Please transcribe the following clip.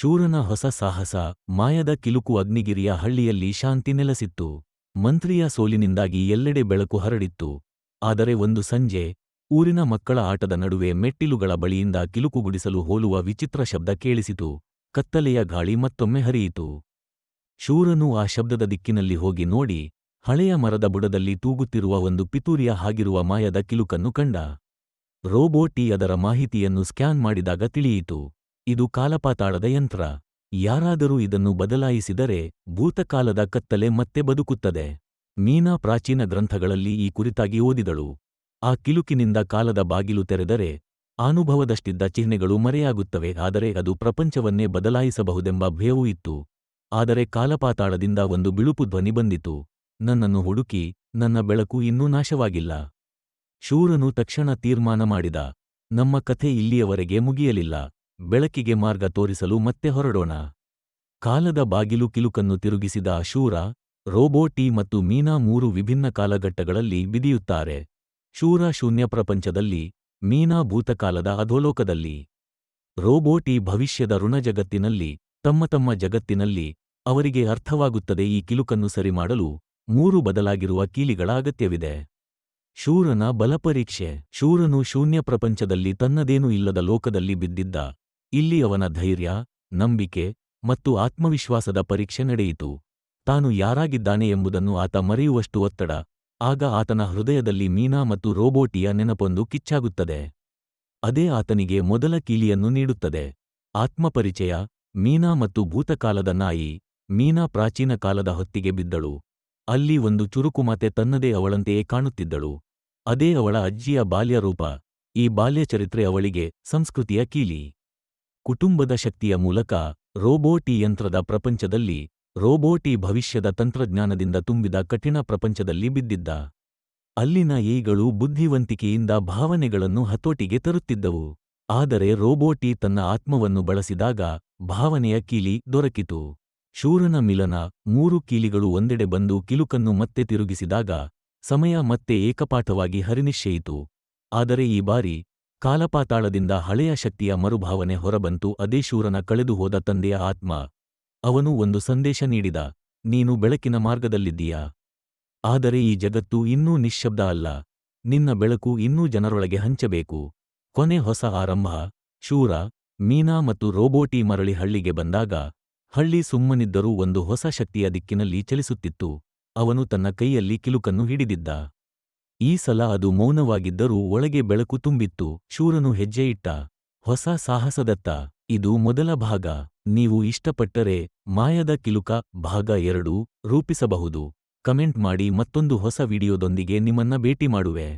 ಶೂರನ ಹೊಸ ಸಾಹಸ ಮಾಯದ ಕಿಲುಕು ಅಗ್ನಿಗಿರಿಯ ಹಳ್ಳಿಯಲ್ಲಿ ಶಾಂತಿ ನೆಲೆಸಿತ್ತು. ಮಂತ್ರಿಯ ಸೋಲಿನಿಂದಾಗಿ ಎಲ್ಲೆಡೆ ಬೆಳಕು ಹರಡಿತ್ತು. ಆದರೆ ಒಂದು ಸಂಜೆ, ಊರಿನ ಮಕ್ಕಳ ಆಟದ ನಡುವೆ ಮೆಟ್ಟಿಲುಗಳ ಬಳಿಯಿಂದ ಕಿಲುಕುಗುಡಿಸಲು ಹೋಲುವ ವಿಚಿತ್ರ ಶಬ್ದ ಕೇಳಿಸಿತು. ಕತ್ತಲೆಯ ಗಾಳಿ ಮತ್ತೊಮ್ಮೆ ಹರಿಯಿತು. ಶೂರನು ಆ ಶಬ್ದದ ದಿಕ್ಕಿನಲ್ಲಿ ಹೋಗಿ ನೋಡಿ, ಹಳೆಯ ಮರದ ಬುಡದಲ್ಲಿ ತೂಗುತ್ತಿರುವ ಒಂದು ಪಿತೂರಿಯ ಹಾಗಿರುವ ಮಾಯದ ಕಿಲುಕನ್ನು ಕಂಡ. ರೋಬೋಟಿ ಅದರ ಮಾಹಿತಿಯನ್ನು ಸ್ಕ್ಯಾನ್ ಮಾಡಿದಾಗ ತಿಳಿಯಿತು. ಇದು ಕಾಲಪಾತಾಳದ ಯಂತ್ರ. ಯಾರಾದರೂ ಇದನ್ನು ಬದಲಾಯಿಸಿದರೆ ಭೂತಕಾಲದ ಕತ್ತಲೆ ಮತ್ತೆ ಬದುಕುತ್ತದೆ. ಮೀನಾ ಪ್ರಾಚೀನ ಗ್ರಂಥಗಳಲ್ಲಿ ಈ ಕುರಿತಾಗಿ ಓದಿದಳು. ಆ ಕಿಲುಕಿನಿಂದ ಕಾಲದ ಬಾಗಿಲು ತೆರೆದರೆ ಅನುಭವದಷ್ಟಿದ್ದ ಚಿಹ್ನೆಗಳು ಮರೆಯಾಗುತ್ತವೆ, ಆದರೆ ಅದು ಪ್ರಪಂಚವನ್ನೇ ಬದಲಾಯಿಸಬಹುದೆಂಬ ಭಯವೂ ಇತ್ತು. ಆದರೆ ಕಾಲಪಾತಾಳದಿಂದ ಒಂದು ಬಿಳುಪು ಧ್ವನಿ ಬಂದಿತು. ನನ್ನನ್ನು ಹುಡುಕಿ, ನನ್ನ ಬೆಳಕು ಇನ್ನೂ ನಾಶವಾಗಿಲ್ಲ. ಶೂರನು ತಕ್ಷಣ ತೀರ್ಮಾನ ಮಾಡಿದ. ನಮ್ಮ ಕಥೆ ಇಲ್ಲಿಯವರೆಗೆ ಮುಗಿಯಲಿಲ್ಲ. ಬೆಳಕಿಗೆ ಮಾರ್ಗ ತೋರಿಸಲು ಮತ್ತೆ ಹೊರಡೋಣ. ಕಾಲದ ಬಾಗಿಲು ಕಿಲುಕನ್ನು ತಿರುಗಿಸಿದ ಶೂರ ರೋಬೋಟಿ ಮತ್ತು ಮೀನಾ ಮೂರು ವಿಭಿನ್ನ ಕಾಲಘಟ್ಟಗಳಲ್ಲಿ ಬಿದಿಯುತ್ತಾರೆ. ಶೂರ ಶೂನ್ಯ ಪ್ರಪಂಚದಲ್ಲಿ, ಮೀನಾ ಭೂತಕಾಲದ ಅಧೋಲೋಕದಲ್ಲಿ. ರೋಬೋಟಿ ಭವಿಷ್ಯದ ಋಣಜಗತ್ತಿನಲ್ಲಿ ತಮ್ಮ ತಮ್ಮ ಜಗತ್ತಿನಲ್ಲಿ, ಅವರಿಗೆ ಅರ್ಥವಾಗುತ್ತದೆ ಈ ಕಿಲುಕನ್ನು ಸರಿಮಾಡಲು ಮೂರು ಬದಲಾಗಿರುವ ಕೀಲಿಗಳ ಅಗತ್ಯವಿದೆ. ಶೂರನ ಬಲಪರೀಕ್ಷೆ, ಶೂರನು ಶೂನ್ಯ ಪ್ರಪಂಚದಲ್ಲಿ ತನ್ನದೇನೂ ಇಲ್ಲದ ಲೋಕದಲ್ಲಿ ಬಿದ್ದಿದ್ದ ಇಲ್ಲಿ ಅವನ ಧೈರ್ಯ, ನಂಬಿಕೆ ಮತ್ತು ಆತ್ಮವಿಶ್ವಾಸದ ಪರೀಕ್ಷೆ ನಡೆಯಿತು. ತಾನು ಯಾರಾಗಿದ್ದಾನೆ ಎಂಬುದನ್ನು ಆತ ಮರೆಯುವಷ್ಟು ಒತ್ತಡ. ಆಗ ಆತನ ಹೃದಯದಲ್ಲಿ ಮೀನಾ ಮತ್ತು ರೋಬೋಟಿಯ ನೆನಪೊಂದು ಕಿಚ್ಚಾಗುತ್ತದೆ. ಅದೇ ಆತನಿಗೆ ಮೊದಲ ಕೀಲಿಯನ್ನು ನೀಡುತ್ತದೆ. ಆತ್ಮಪರಿಚಯ, ಮೀನಾ ಮತ್ತು ಭೂತಕಾಲದ ನಾಯಿ, ಮೀನಾ ಪ್ರಾಚೀನ ಕಾಲದ ಹೊತ್ತಿಗೆ ಬಿದ್ದಳು. ಅಲ್ಲಿ ಒಂದು ಚುರುಕುಮಾತೆ ತನ್ನದೇ ಅವಳಂತೆಯೇ ಕಾಣುತ್ತಿದ್ದಳು. ಅದೇ ಅವಳ ಅಜ್ಜಿಯ ಬಾಲ್ಯರೂಪ. ಈ ಬಾಲ್ಯಚರಿತ್ರೆ ಅವಳಿಗೆ ಸಂಸ್ಕೃತಿಯ ಕೀಲಿ. ಕುಟುಂಬದ ಶಕ್ತಿಯ ಮೂಲಕ ರೋಬೋಟಿ ಯಂತ್ರದ ಪ್ರಪಂಚದಲ್ಲಿ ರೋಬೋಟಿ ಭವಿಷ್ಯದ ತಂತ್ರಜ್ಞಾನದಿಂದ ತುಂಬಿದ ಕಠಿಣ ಪ್ರಪಂಚದಲ್ಲಿ ಬಿದ್ದಿದ್ದ. ಅಲ್ಲಿನ ಏಗಳು ಬುದ್ಧಿವಂತಿಕೆಯಿಂದ ಭಾವನೆಗಳನ್ನು ಹತೋಟಿಗೆ ತರುತ್ತಿದ್ದವು. ಆದರೆ ರೋಬೋಟಿ ತನ್ನ ಆತ್ಮವನ್ನು ಬಳಸಿದಾಗ ಭಾವನೆಯ ಕೀಲಿ ದೊರಕಿತು. ಶೂರನ ಮಿಲನ ಮೂರು ಕೀಲಿಗಳು ಒಂದೆಡೆ ಬಂದು ಕಿಲುಕನ್ನು ಮತ್ತೆ ತಿರುಗಿಸಿದಾಗ ಸಮಯ ಮತ್ತೆ ಏಕಪಾಠವಾಗಿ ಹರಿನಿಶ್ಚಯಿತು. ಆದರೆ ಈ ಬಾರಿ ಕಾಲಪಾತಾಳದಿಂದ ಹಳೆಯ ಶಕ್ತಿಯ ಮರುಭಾವನೆ ಹೊರಬಂತು, ಅದೇ ಶೂರನ ಕಳೆದುಹೋದ ತಂದೆಯ ಆತ್ಮ. ಅವನು ಒಂದು ಸಂದೇಶ ನೀಡಿದ, ನೀನು ಬೆಳಕಿನ ಮಾರ್ಗದಲ್ಲಿದ್ದೀಯಾ? ಆದರೆ ಈ ಜಗತ್ತು ಇನ್ನೂ ನಿಶ್ಶಬ್ದ ಅಲ್ಲ. ನಿನ್ನ ಬೆಳಕು ಇನ್ನೂ ಜನರೊಳಗೆ ಹಂಚಬೇಕು. ಕೊನೆ ಹೊಸ ಆರಂಭ. ಶೂರ, ಮೀನಾ ಮತ್ತು ರೋಬೋಟಿ ಮರಳಿ ಹಳ್ಳಿಗೆ ಬಂದಾಗ, ಹಳ್ಳಿ ಸುಮ್ಮನಿದ್ದರೂ ಒಂದು ಹೊಸ ಶಕ್ತಿಯ ದಿಕ್ಕಿನಲ್ಲಿ ಚಲಿಸುತ್ತಿತ್ತು. ಅವನು ತನ್ನ ಕೈಯಲ್ಲಿ ಕಿಲುಕನ್ನು ಹಿಡಿದಿದ್ದ. ಈ ಸಲ ಅದು ಮೌನವಾಗಿದ್ದರೂ ಒಳಗೆ ಬೆಳಕು ತುಂಬಿತ್ತು. ಶೂರನು ಹೆಜ್ಜೆ ಇಟ್ಟ ಹೊಸ ಸಾಹಸದತ್ತ, ಇದು ಮೊದಲ ಭಾಗ, ನೀವು ಇಷ್ಟಪಟ್ಟರೆ ಮಾಯದ ಕಿಲುಕ ಭಾಗ ಎರಡು ರೂಪಿಸಬಹುದು. ಕಮೆಂಟ್ ಮಾಡಿ ಮತ್ತೊಂದು ಹೊಸ ವಿಡಿಯೋದೊಂದಿಗೆ ನಿಮ್ಮನ್ನ ಭೇಟಿ ಮಾಡುವೆ.